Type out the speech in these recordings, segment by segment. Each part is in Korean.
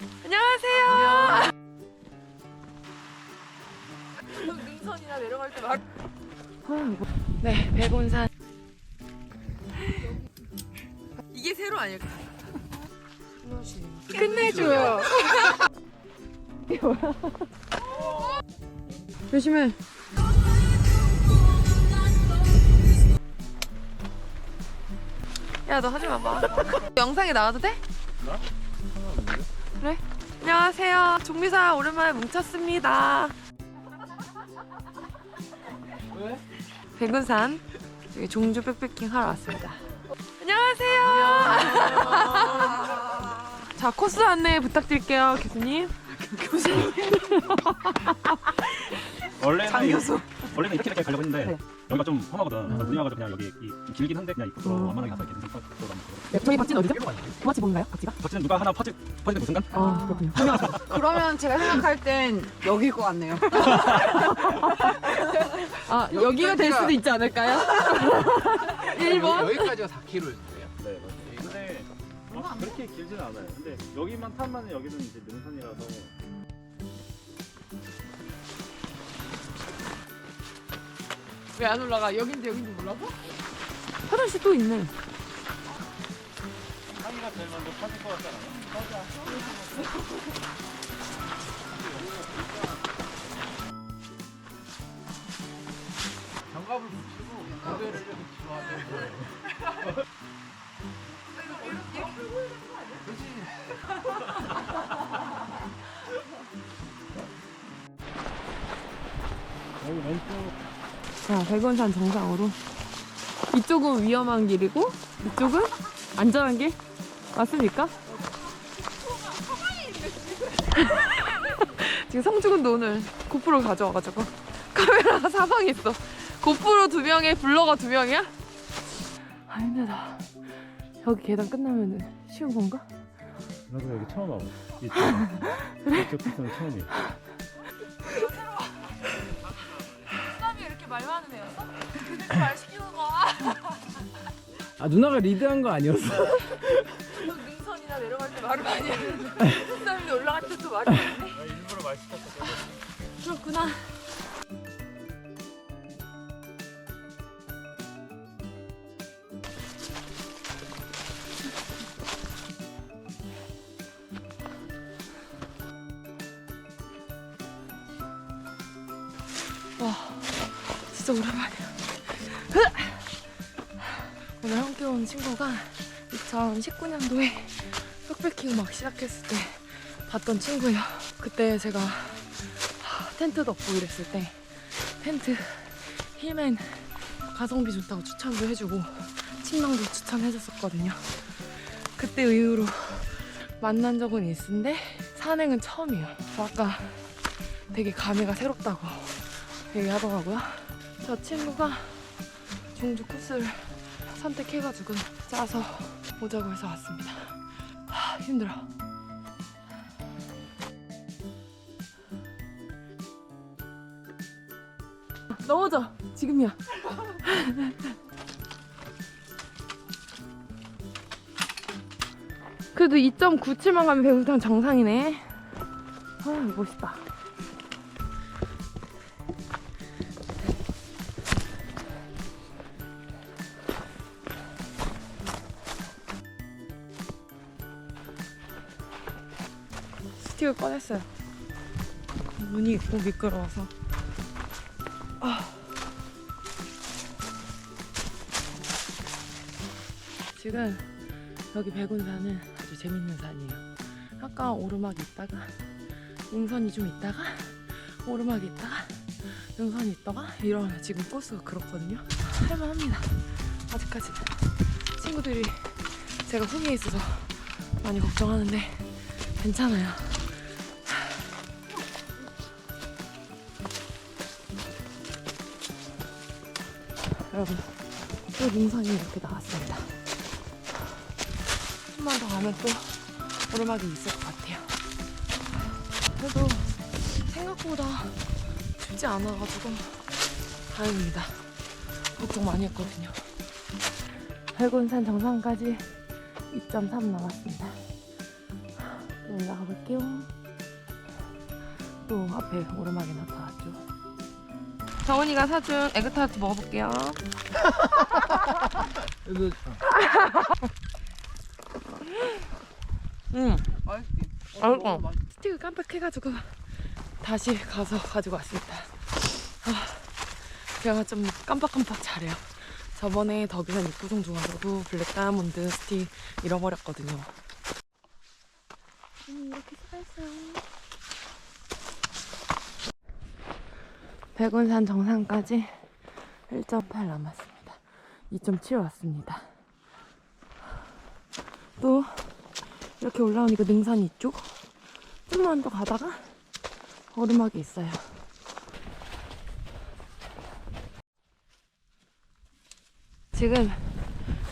안녕하세요. 능선이나 내려갈 때 말. 네, 백운산. 이게 새로 아닐까? 끝내줘요. 조심해. 야, 너 하지 마 봐. 영상에 나와도 돼? 그래? 안녕하세요. 종미사 오랜만에 뭉쳤습니다. 왜? 백운산 여기 종주 백패킹 하러 왔습니다. 안녕하세요. 자 코스 안내 부탁드릴게요, 교수님. 원래는 장교수. 원래는 이렇게 이렇게 가려고 했는데 네. 여기가 좀 험하거든. 그래서 와가지고 그냥 여기 이, 좀 길긴 한데 그냥 이쪽으로 음. 완만하게 가서 이렇게. 네, 저희 박지는 어디죠? 도마치 뭔가요? 박지가? 어쨌든 누가 하나 퍼즐 퍼즐 무슨 간? 아 그렇군요. 그러면 제가 생각할 땐 여길 것 같네요. 아 여기가 될 수도 있지 않을까요? 1번. 여기까지가 4km였어요. 네 맞아요. 근데 어, 그렇게 길지는 않아요. 근데 여기만 타면 여기는 이제 능선이라서 왜 안 올라가? 여긴데 여긴지 몰라서? 화장실 또 있네. 상이가 제일 먼저 퍼질 것 않아요? 장갑을 붙이고 고개를 좀 좋아하는 자 백운산 정상으로. 이쪽은 위험한 길이고 이쪽은 안전한 길 맞습니까? 지금 성주군도 오늘 고프로 가져와가지고 카메라가 사방에 있어. 고프로 두 명에 블로거 두 명이야? 아 힘들다. 여기 계단 끝나면 쉬운 건가? 나도 여기 처음 와봐. 이쪽 이쪽 코스는 처음이에요. 사람이 이렇게 말 많은 애였어? 그렇게 말 시키는 거야. 아 누나가 리드한 거 아니었어? 말을 많이 하는데 사람이 올라갈 때또 말이 많네. 일부러 말 시켰어. 그렇구나. 와, 진짜 오랜만이야. 오늘 함께 온 친구가 2019년도에 백패킹 막 시작했을 때 봤던 친구예요. 그때 제가 텐트 덮고 이랬을 때 텐트 힐맨 가성비 좋다고 추천도 해주고 침낭도 추천해줬었거든요. 그때 이후로 만난 적은 있는데 산행은 처음이에요. 아까 되게 감회가 새롭다고 얘기하더라고요. 저 친구가 종주 코스를 선택해가지고 짜서 오자고 해서 왔습니다. 하, 힘들어. 넘어져. 지금이야. 그래도 2.97만 가면 배우탕 정상이네. 아 멋있다 스틱을 꺼냈어요 문이 있고 미끄러워서 지금 여기 백운산은 아주 재밌는 산이에요. 아까 오르막이 있다가 능선이 좀 있다가 오르막이 있다가 능선이 있다가 이런 지금 코스가 그렇거든요. 할만합니다. 아직까지 친구들이 제가 후미에 있어서 많이 걱정하는데 괜찮아요. 여러분, 또 능선이 이렇게 나왔습니다. 좀만 더 가면 또 오르막이 있을 것 같아요. 그래도 생각보다 춥지 않아가지고 다행입니다. 걱정 많이 했거든요. 백운산 정상까지 2.3 남았습니다. 또 올라가 볼게요. 또 앞에 오르막이 나타났죠. 정은이가 사준 에그타르트 먹어볼게요. 음, 맛있지? 맛있어. 스틱을 깜빡해가지고 다시 가서 가지고 왔습니다. 아, 제가 좀 깜빡깜빡 잘해요. 저번에 덕유산 입구종 중에서도 블랙 다이아몬드 스틱 잃어버렸거든요. 음, 이렇게 수고했어요. 백운산 정상까지 1.8 남았습니다. 2.7 왔습니다. 또 이렇게 올라오니까 능선이 있죠? 좀만 더 가다가 오르막이 있어요. 지금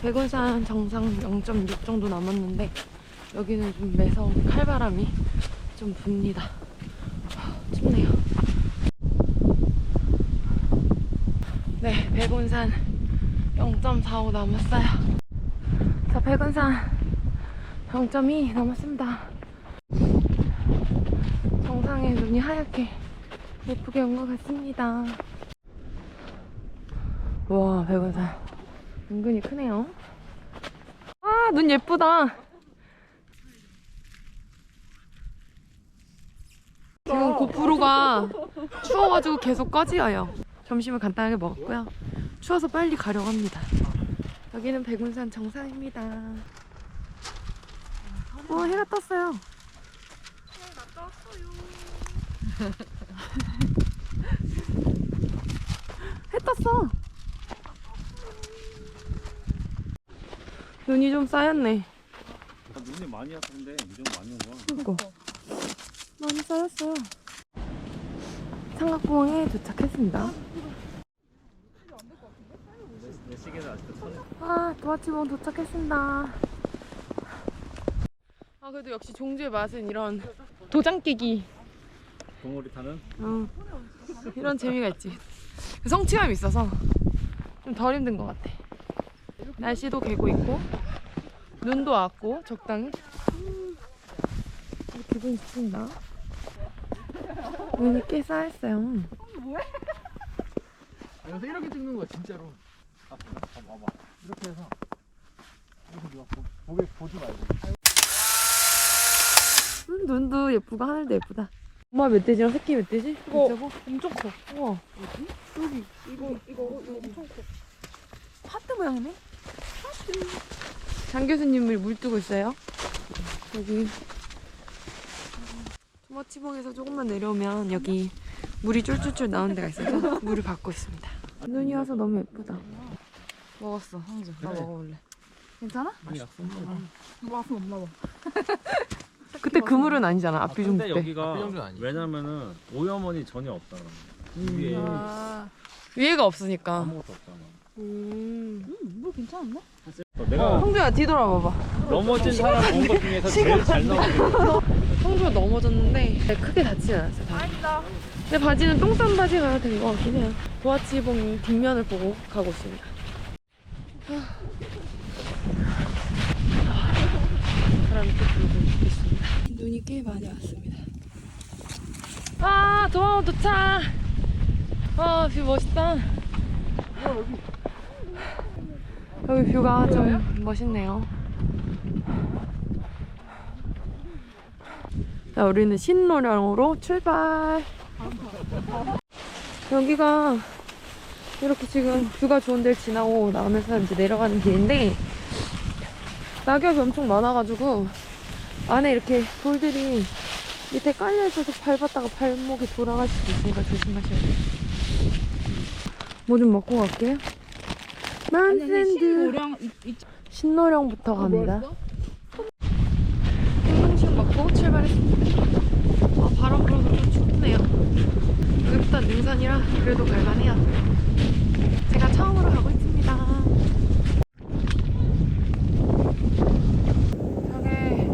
백운산 정상 0.6 정도 남았는데 여기는 좀 매서운 칼바람이 좀 붑니다. 아, 춥네요. 네, 백운산 0.45 남았어요. 자, 백운산 0.2 남았습니다. 정상에 눈이 하얗게 예쁘게 온 것 같습니다. 와, 백운산. 은근히 크네요. 아, 눈 예쁘다. 지금 고프로가 추워가지고 계속 꺼지어요. 점심을 간단하게 먹었고요. 추워서 빨리 가려고 합니다. 여기는 백운산 정상입니다. 어, 해가 떴어요. 해 떴어. 눈이 좀 쌓였네. 아, 눈이 많이 왔는데 이 정도 많이 온 거야. 그니까. 많이 쌓였어요. 삼각봉에 도착했습니다. 시계는 아직도 손에. 아, 도화치봉 도착했습니다. 아, 그래도 역시 종주의 맛은 이런 도장 깨기. 동물이 타는 어, 이런 재미가 있지. 성취감이 있어서 좀 덜 힘든 것 같아. 날씨도 개고 있고, 눈도 왔고, 적당히. 음, 기분이 좋습니다. 눈이 꽤 쌓였어요. 아, 여기서 이렇게 찍는 거야 진짜로. 이렇게 해서 이렇게 보, 보게 보지 말고. 음, 눈도 예쁘고 하늘도 예쁘다. 엄마 멧돼지랑 새끼 멧돼지? 이거 진짜고? 엄청 커. 우와. 여기 이거 이거 이거 엄청 커. 하트 모양이네? 장 교수님을 물 뜨고 있어요. 여기 투머치봉에서 조금만 내려오면 여기 물이 쫄쫄쫄 나오는 데가 있어서 물을 받고 있습니다. 눈이 와서 너무 예쁘다. 먹었어, 황주. 나 그래. 먹어볼래. 괜찮아? 아니 약속. 맛은 없나 봐. 그때 그 물은 아니잖아, 앞비중 근데 때. 여기가 아니지. 왜냐면은 오염원이 전혀 없다. 위에 아, 위에가 없으니까. 아무것도 없잖아. 음. 물 괜찮은데? 어, 내가 황주야, 뒤돌아봐봐. 넘어진 사람 본 것 중에서 제일 잘 나오는 거. 황주가 넘어졌는데 크게 다치지 않았어요. 다행이다. 내 바지는 똥싼 바지가 된 것 같긴 해요. 도화치봉이 뒷면을 보고 가고 있습니다. 바람이 또 불고 있습니다. 눈이 꽤 많이 왔습니다. 아, 도화원 도착! 아, 뷰 멋있다. 여기 뷰가 좀 멋있네요. 자, 우리는 신노량으로 출발. 여기가 이렇게 지금 뷰가 좋은 데를 지나고 나오면서 이제 내려가는 길인데 낙엽이 엄청 많아가지고 안에 이렇게 돌들이 밑에 깔려있어서 밟았다가 발목이 돌아갈 수도 있으니까 조심하셔야 돼요. 뭐 좀 먹고 갈게요. 만샌드 신노령부터 갑니다. 한식 먹고 출발했습니다. 아, 바람 불어서 좀 춥네요. 여기부터 능선이라 그래도 갈만해요. 처음으로 가고 있습니다. 저게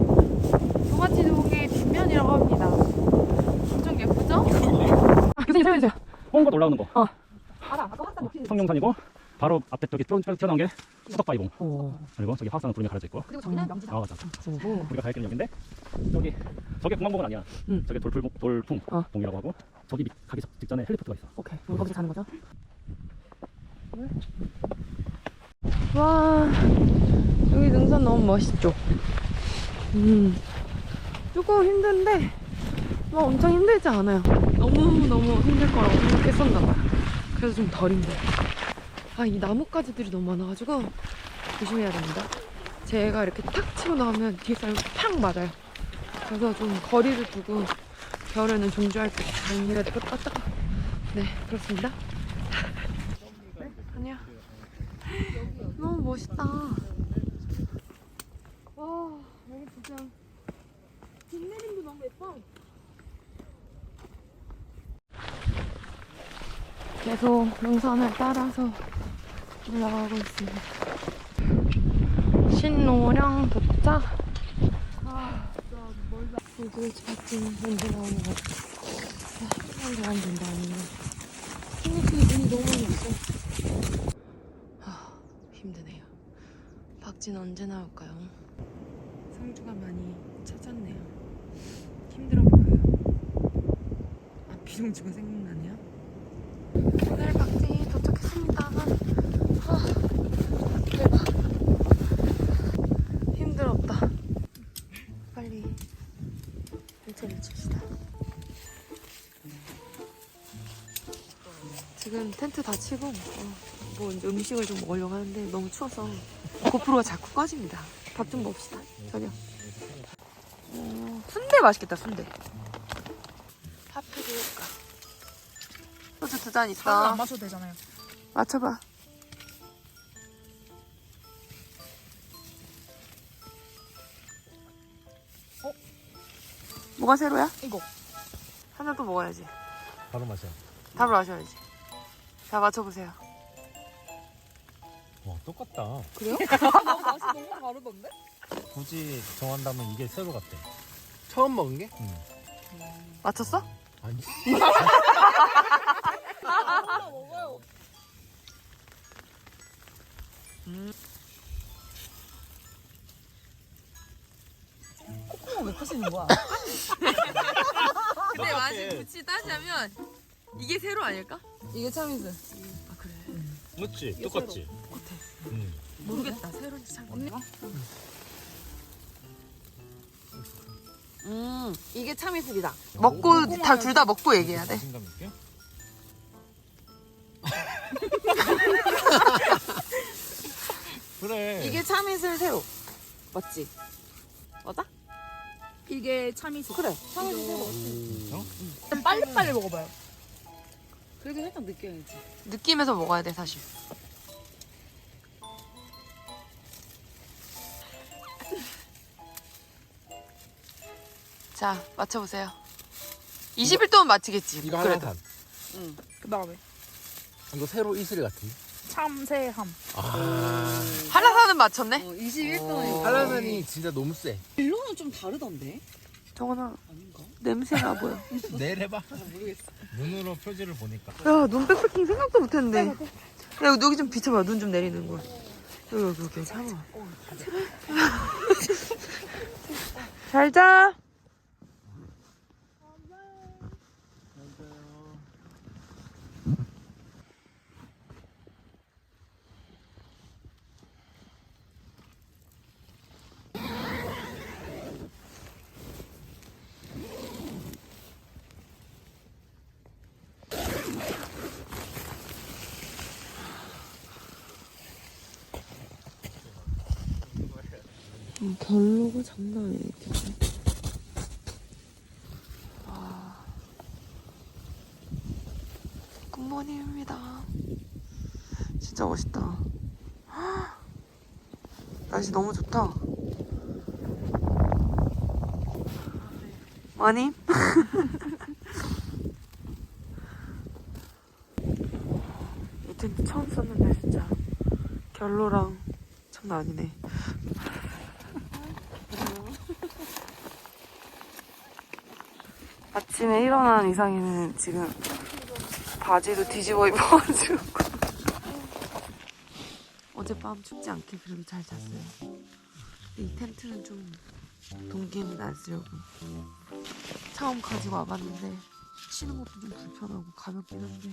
도마치 동의 뒷면이라고 합니다. 엄청 예쁘죠? 아, 교수님 설명해주세요. 홍것 올라오는 거. 어. 알아. 아까 한잔 먹지. 성룡산이고 바로 앞에 저기 쭉 튀어나온 게 수덕바위봉. 오. 그리고 저기 화학산은 구름이 가려져 있고. 그리고 저기는 명지다. 아 맞아. 오. 우리가 갈 길은 여기인데 저기 저게 공항봉은 아니야. 응. 저게 돌풀 돌풍 어. 봉이라고 하고 저기 밑- 가기 직전에 헬리포트가 있어. 오케이. 그럼 거기서 자는 거죠? 와, 여기 능선 너무 멋있죠? 음, 조금 힘든데, 뭐 엄청 힘들지 않아요. 너무너무 힘들 거라고 생각했었나 봐요. 그래서 좀 덜 힘들어요. 아, 이 나뭇가지들이 너무 많아가지고, 조심해야 됩니다. 제가 이렇게 탁 치고 나가면 뒤에 사람이 팍 맞아요. 그래서 좀 거리를 두고, 겨울에는 종주할 때것 같다. 네, 그렇습니다. 네, 아니야. 너무 멋있다. 와, 여기 진짜 빗 내림도 너무 예뻐. 계속 능선을 따라서 올라가고 있습니다. 신노령 도착. 아, 진짜 멀다. 여기 지금 냄새 나오는 거. 아, 시간 안 된다, 아니면. 생각보다 눈이 너무 많이. 아, 힘드네요. 박진 언제 나올까요? 상주가 많이 찾았네요. 힘들어 보여요. 아, 비룡주가 생각나네요. 오늘 박진이 도착했습니다. 아, 대박. 힘들었다. 빨리 일체를 칩시다. 지금 텐트 다 치고 어, 뭐 이제 음식을 좀 먹으려고 하는데 너무 추워서 고프로가 자꾸 꺼집니다. 밥 좀 먹읍시다. 저녁. 어, 순대 맛있겠다. 순대. 파프리카. 소주 두 잔 있어. 안 마셔도 되잖아요. 맞춰봐. 어? 뭐가 새로야? 이거. 한잔또 먹어야지. 바로 마셔. 답을 마셔야지. 자, 맞춰보세요. 와 똑같다. 그래요? 맛이 너무 다르던데? 굳이 정한다면 이게 새로 같대. 처음 먹은 게? 맞췄어? 아니. 아, 먹어요. 콧구멍 왜 파시는 거야? 근데 맛이 굳이 따지자면 이게 새로 아닐까? 이게 참이슬. 아, 그래. 맞지? 똑같지. 응. 모르겠다. 새로인지 잘 모르겠다. 음, 이게 참이슬이다. 먹고 다 둘 다 먹고 얘기해야 돼. 자신감 있게? 그래. 이게 참이슬 새우. 맞지? 맞아? 이게 참이슬. 그래. 참이슬 새우. 어? 빨리빨리 먹어봐요. 그래도 살짝 느껴야지. 느끼면서 먹어야 돼, 사실. 자, 맞춰보세요. 20일 동안 맞히겠지. 이거 그래도. 하나산. 응. 그 다음에 이거 새로 이슬 같은. 참새함. 아. 한라산은 맞췄네? 21동안. 한라산이 진짜 너무 세. 일로는 좀 다르던데? 정원아, 아닌가? 냄새나 보여. 내일 해봐. 모르겠어. 눈으로 표지를 보니까. 야, 눈 빽빽히 생각도 못했는데. 야, 여기 좀 비춰봐. 눈 좀 내리는 거. 여기, 여기, 여기. 참아. 잘 자. 음, 결로가 장난 아니네. 와. 굿모닝입니다. 진짜 멋있다. 헉! 날씨 너무 좋다. 많이? 이 텐트 처음 썼는데 진짜 결로랑 장난 아니네. 아침에 일어난 이상이는 지금 바지도 뒤집어 입어가지고 어젯밤 춥지 않게 그래도 잘 잤어요. 근데 이 텐트는 좀 동기는 안 쓰려고. 처음 가지고 와봤는데 쉬는 것도 좀 불편하고 가볍긴 한데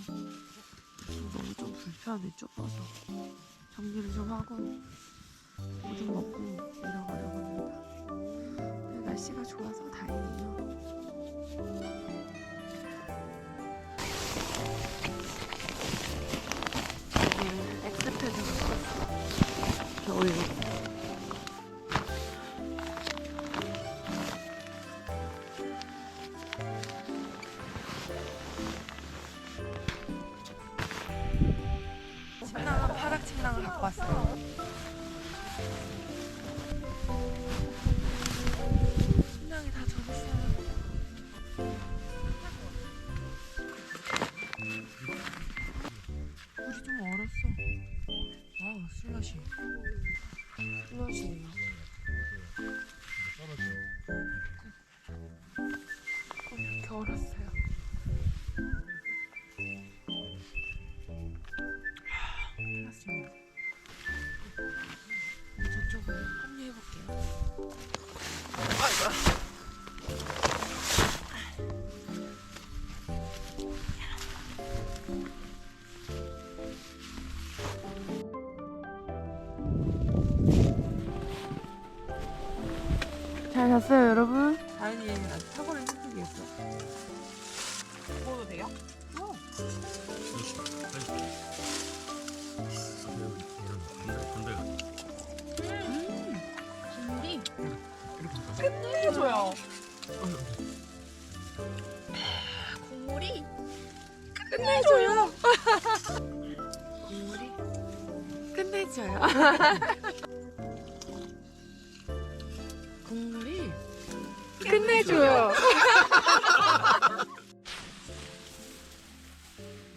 너무 좀 불편해 좁아서 정리를 좀 하고 뭐 좀 먹고 일어나려고 합니다. 날씨가 좋아서 다행이에요. 여기는 엑스패드가 컸어. 잘 잤어요, 여러분? 다행히 아직 사고를 했어. 먹어도 돼요? 끝내줘요. 국물이 끝내줘요. 국물이 끝내줘요. 국물이 끝내줘요.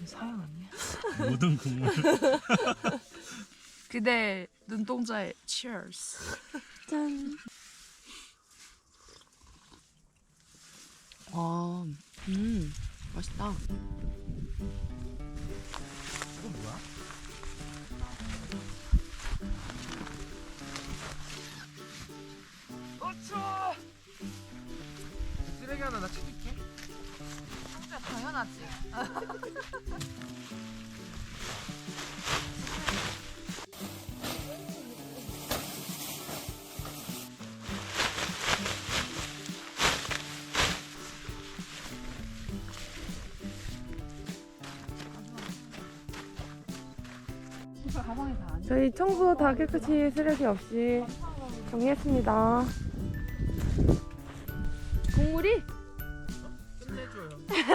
사양 아니야? 모든 국물. 그대 눈동자에 cheers. 짠. 와, 음, 맛있다. 쓰레기 하나 나 챙길게. 당연하지. 저희 청소 다 깨끗이 쓰레기 없이 정리했습니다. 국물이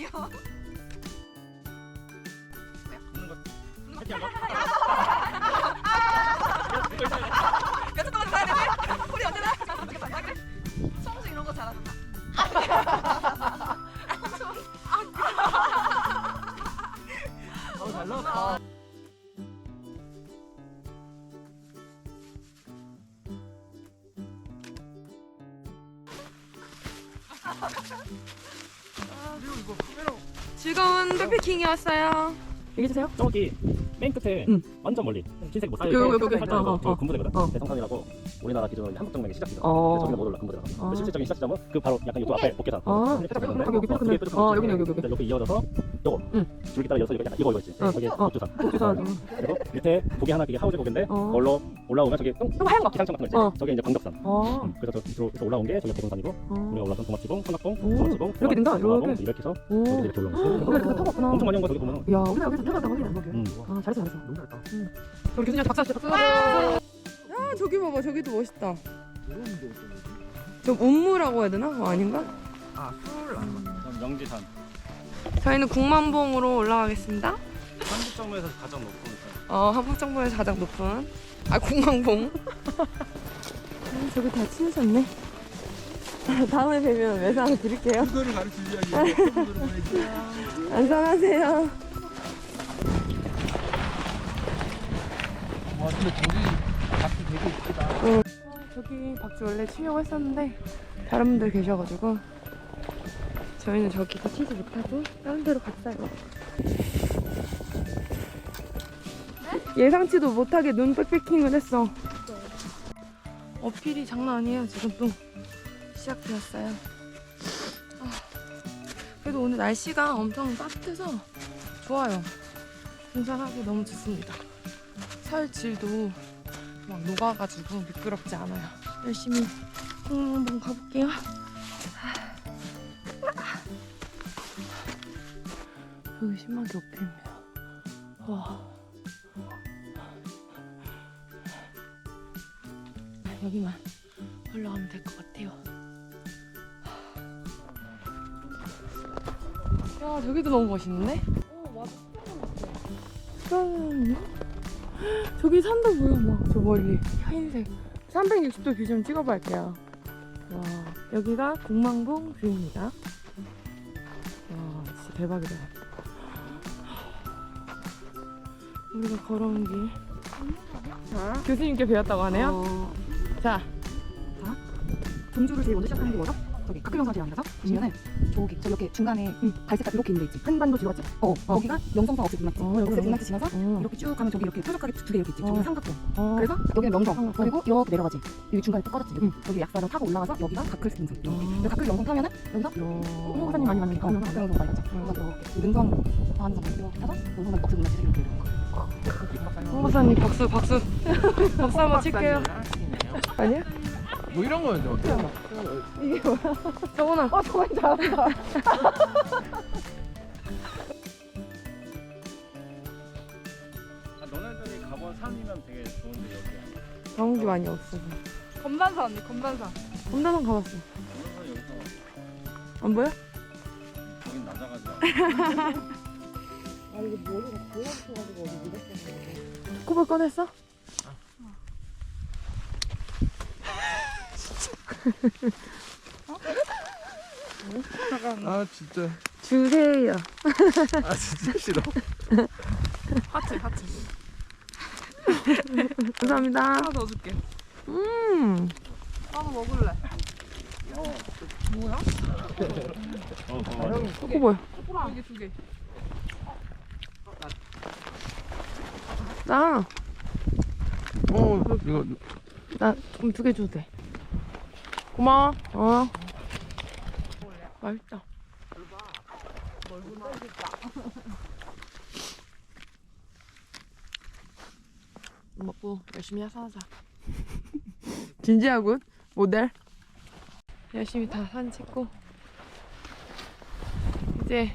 아니요. 있는 거. 가? 몇초 동안 살아야 되지? 우리 언제 나? 아 이런 거 잘하잖아. 백패킹이었어요. 얘기해주세요. 저기 맨 끝에 응. 완전 멀리 흰색 뭐 여기, 여기, 여기. 살짝 어, 어, 저 어. 군부대거든 어. 대성산이라고 우리나라 기존 한국 정맥의 시작지점 어. 근데 저기는 못 올라 군부대가 어. 실질적인 시작지점은 그 바로 약간 이쪽 앞에 복개산 아, 살짝 있는데 여기, 여기 어, 어, 데. 여기네, 여기, 여기. 근데 여기 이어져서 요거 응. 줄기 따라 이어서 이거 이거 이거 있지 어. 여기 어. 독두산 독두산. 그리고 밑에 고개 하나 그게 하우즈 고개인데 어. 걸로 올라오면 저기 똥 하얀 거. 기상청 같은 거 있지 어. 저게 이제 광덕산 어. 음, 그래서 저 해서 올라온 게 저기 대동산이고 어. 우리가 올라왔던 동막지봉 삼각봉 오, 동막지봉 이렇게 된다, 이렇게. 이렇게 해서 오. 저기 이렇게 올라온 여기 거지 이렇게 타봤구나. 엄청 많이 온 거 저기 보면 야, 우리가 여기서 안 음. 아, 잘했어, 잘했어. 너무 잘했다. 우리 교수님한테 박수 한번 박수. 야, 저기 봐봐. 저기도 멋있다. 저 운무라고 해야 되나? 어, 아닌가? 아, 안 마. 그럼 영지산. 저희는 국만봉으로 올라가겠습니다. 한국 정부에서 가장 높은 산. 어, 한국 정부에서 가장 높은. 아, 공항봉. 아, 저기 다 치우셨네. 다음에 뵈면 외상 드릴게요. 그거를 보내지 안전하세요. 와 근데 저기 밭이 되게 이쁘다 저기 박쥐 원래 치려고 했었는데 다른 분들 계셔가지고 저희는 저기서 치지 못하고 다른 데로 갔어요. 예상치도 못하게 눈 백패킹을 했어. 어필이 장난 아니에요. 지금 또 시작되었어요. 아, 그래도 오늘 날씨가 엄청 따뜻해서 좋아요. 등산하기 너무 좋습니다. 살질도 막 녹아가지고 미끄럽지 않아요. 열심히 한번 가볼게요. 여기 신망기 어필입니다. 와. 여기만 올라가면 될 것 같아요. 야, 저기도 너무 멋있는데? 어, 맞아. 저기 산도 보여 막. 저 멀리. 흰색. 360도 뷰 좀 찍어볼게요. 와 여기가 공망봉 뷰입니다. 와 진짜 대박이다. 우리가 걸어온 길. 교수님께 배웠다고 하네요 자 금주를 제일 먼저 시작하는 게 뭐죠? 저기 영상지에 앉아서 보시면은 저기 저 이렇게 중간에 갈색깔 이렇게 있는 데 있지 한 반도 뒤로 갔지? 어, 거기가 영성사 업체 문학지 어, 여기 그 문학지 지나서 어. 이렇게 쭉 가면 저기 이렇게 뾰족하게 두 개 이렇게 있지 저기 어. 삼각형 어. 그래서 여기는 명성 삼각형. 그리고 이렇게 내려가지 여기 중간에 또 꺼졌지 여기 여기 약사로 타고 올라가서 여기가 가클 등산 이렇게 근데 가클 영성 타면은 여기서 홍 사님 많이 만나니까 어, 가클 영성 많이 가지 그래서 능선 하는 거 이렇게 타서 영성사 업체 문학지 이렇게 이렇게 홍 박사님 박수 박수 박수 한번 칠게요 아니야? 뭐 이런 거는 좀 정원아 어 정원 잘한다 아, 너네 들이 가본 산이면 되게 좋은데 여기야. 경기 많이 없어서 검단사 언니 검단사 검단원 가봤어 오늘은 여기서 안 보여? 거긴 낮아가지고. 코볼 꺼냈어? 아 진짜. 주세요. 아 진짜 싫어. 하트 하트. 감사합니다. 하나 더 줄게. 음. 나도 먹을래. 어, 어, 코볼 여기 두개. 나, 어 이거. 나 그럼 두 개 줘도 돼. 고마워. 어. 맛있다. 먹고 열심히 해서 하자. 진지하군. 모델. 열심히 다 사진 찍고 이제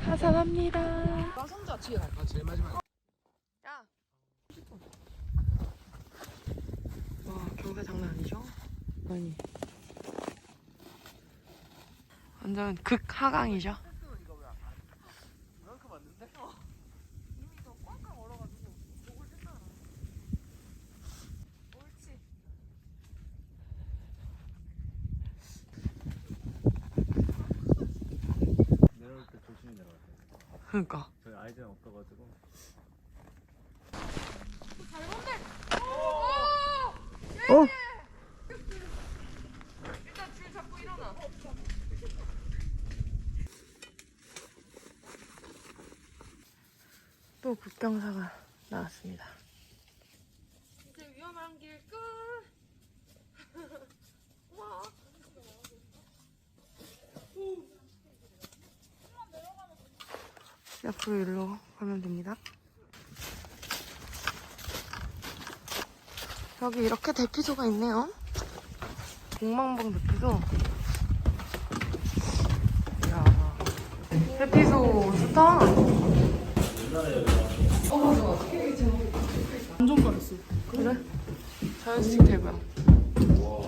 하산합니다. 야. 와, 경사 장난 아니죠? 아니. 완전 극하강이죠? 내려올 때 조심히 내려가세요. 그러니까. 저희 아이들은 없어가지고. 어? 또 국경사가 나왔습니다. 이제 위험한 길 끝. 와. 앞으로 일로 가면 됩니다. 여기 이렇게 대피소가 있네요. 공망봉 대피소. 이야. 대피소 좋다. 완전 빠졌어. 그래? 자연스틱 대박.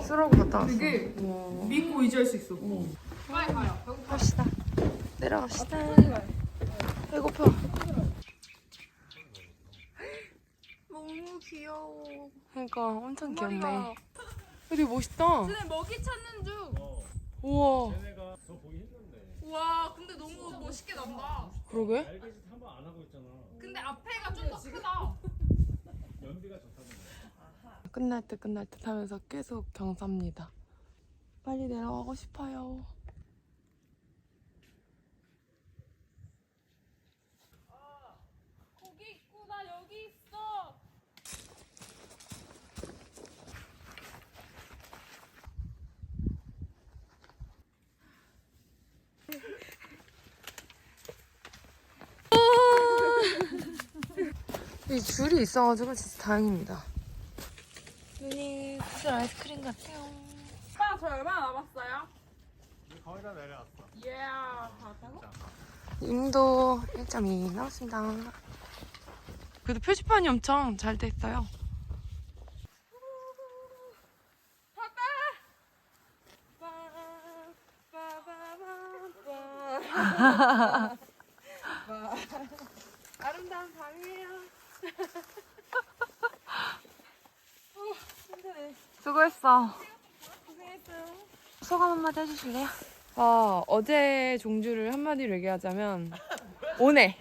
쓰라고 갔다 왔어. 되게 믿고 의지할 수 있어. 갑시다. 내려갑시다. 배고파. 너무 귀여워. 그러니까 엄청 귀엽네. 되게 멋있다. 쟤네 먹이 찾는 중. 우와. 쟤네가 저 보기 힘든데. 우와, 근데 멋있게 난다. 그러게. 날개짓 한번 안 하고 있잖아. 근데 앞에가 좀 더 크다. 연비가 좋다는 거야. 끝날 듯 끝날 듯 하면서 계속 경사입니다. 빨리 내려가고 싶어요. 거기 있고 나 여기 있어. 이 줄이 있어가지고 진짜 다행입니다. 눈이 구슬 아이스크림 같아요. 오빠 저 얼마나 남았어요? 거의 다 내려왔어. 예. 다 왔다고? 임도 1.2 남았습니다. 그래도 표지판이 엄청 잘 돼 있어요. 아름다운 밤이에요. 어, 힘드네. 수고했어. 고생했어요. 소감 한마디 해주실래요? 아, 어제 종주를 한마디로 얘기하자면 오늘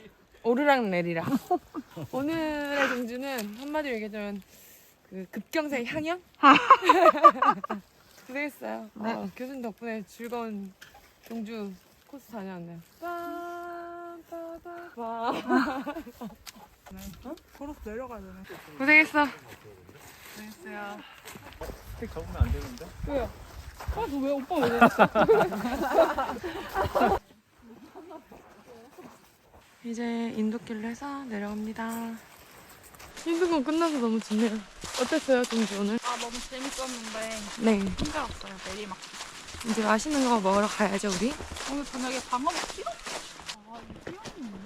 오르락 내리락. 오늘의 종주는 한마디로 얘기하자면 그 급경사의 향연? 고생했어요. 아, 교수님 덕분에 즐거운 종주 코스 다녀왔네요. 빰 빠바 바. 걸어서 내려가야 되네. 고생했어. 책 적으면 안 되는데? 아, 너왜 오빠 왜? 이제 인도길로 해서 내려갑니다. 힘든 건 끝나서 너무 좋네요. 어땠어요, 동주 오늘? 아 너무 재밌었는데 네. 힘들었어요 내리막. 이제 맛있는 거 먹으러 가야죠, 우리. 오늘 저녁에 방어 먹기로? 아 이거 희한이네.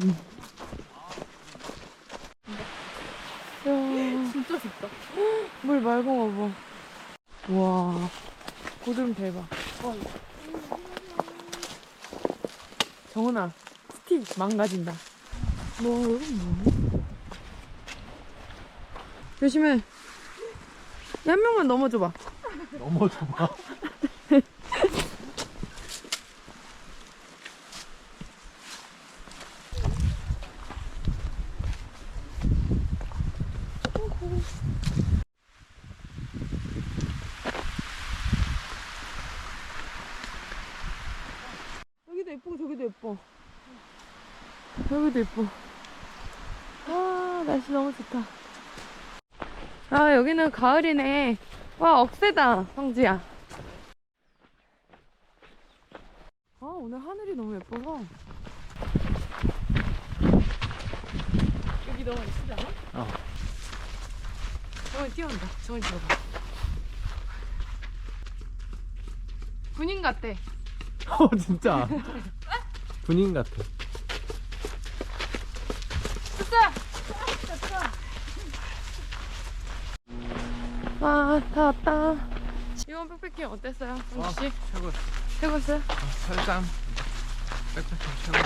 이 좋다. 물 맑은 거 봐. 와, 고드름 대박. 어. 정은아, 스틱 망가진다. 뭐, 이건 뭐야? 조심해. 야, 한 명만 넘어줘봐. 넘어져봐. 여기도 예쁘고 저기도 예뻐. 여기도 예뻐. 아 날씨 너무 좋다. 아 여기는 가을이네. 와 억새다 성지야. 아 오늘 하늘이 너무 예뻐서. 여기 너무 예쁘지 않아? 어. 정원 뛰어온다. 정원 뛰어봐. 군인 같대. 어 진짜 군인 같아 와, 다 왔다. 이번 백패킹 어땠어요, 성지 씨? 최고 최고였어요? 설상 백패킹 최고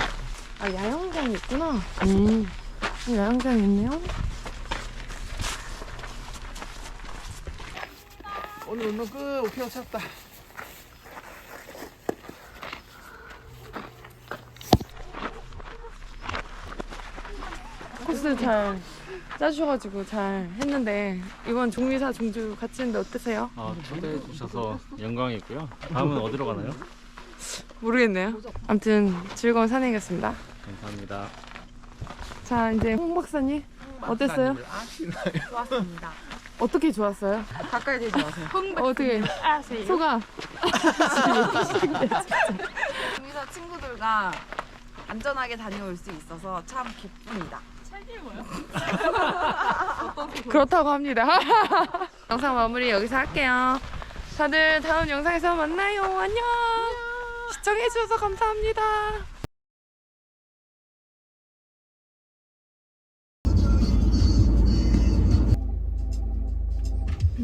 아, 야영장이 있구나. 음, 야영장이 있네요. 오늘 운동 끝 오케이 쳤다 코스 잘 짜주셔가지고 잘 했는데, 이번 종리사 종주 같이 했는데 어떠세요? 아, 초대해 주셔서 영광이고요. 다음은 어디로 가나요? 모르겠네요. 아무튼 즐거운 산행이었습니다. 감사합니다. 자, 이제 홍 박사님, 어땠어요? 좋았습니다. 어떻게 좋았어요? 가까이 대지 마세요. 어떻게, 소감? 중의사 친구들과 안전하게 다녀올 수 있어서 참 기쁩니다. 그렇다고 합니다. 영상 마무리 여기서 할게요. 다들 다음 영상에서 만나요. 안녕. 시청해주셔서 감사합니다.